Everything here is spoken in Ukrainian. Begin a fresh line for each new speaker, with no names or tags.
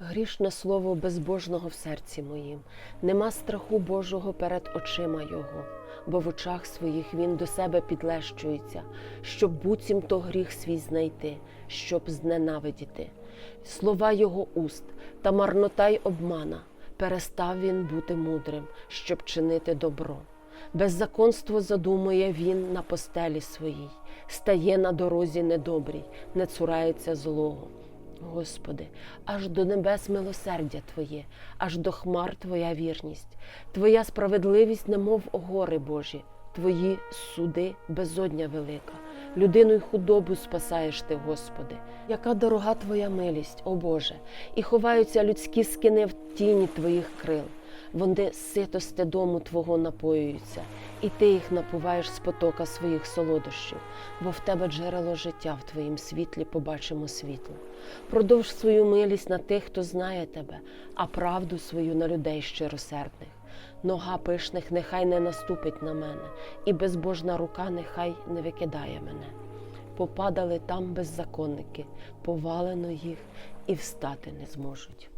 Грішне слово безбожного в серці моїм, нема страху Божого перед очима Його, бо в очах своїх він до себе підлещується, щоб буцім то гріх свій знайти, щоб зненавидіти. Слова його уст та марнота й обмана, перестав він бути мудрим, щоб чинити добро. Беззаконство задумує він на постелі своїй, стає на дорозі недобрій, не цурається злого. Господи, аж до небес милосердя Твоє, аж до хмар Твоя вірність, Твоя справедливість, немов гори Божі, Твої суди безодня велика. Людину й худобу спасаєш ти, Господи. Яка дорога Твоя милість, о Боже, і ховаються людські скини в тіні Твоїх крил. Вони ситости дому Твого напоюються, і Ти їх напуваєш з потока своїх солодощів, бо в Тебе джерело життя в Твоїм світлі побачимо світло. Продовж свою милість на тих, хто знає Тебе, а правду свою на людей щиросердних. Нога пишних нехай не наступить на мене, і безбожна рука нехай не викидає мене. Попадали там беззаконники, повалено їх і встати не зможуть.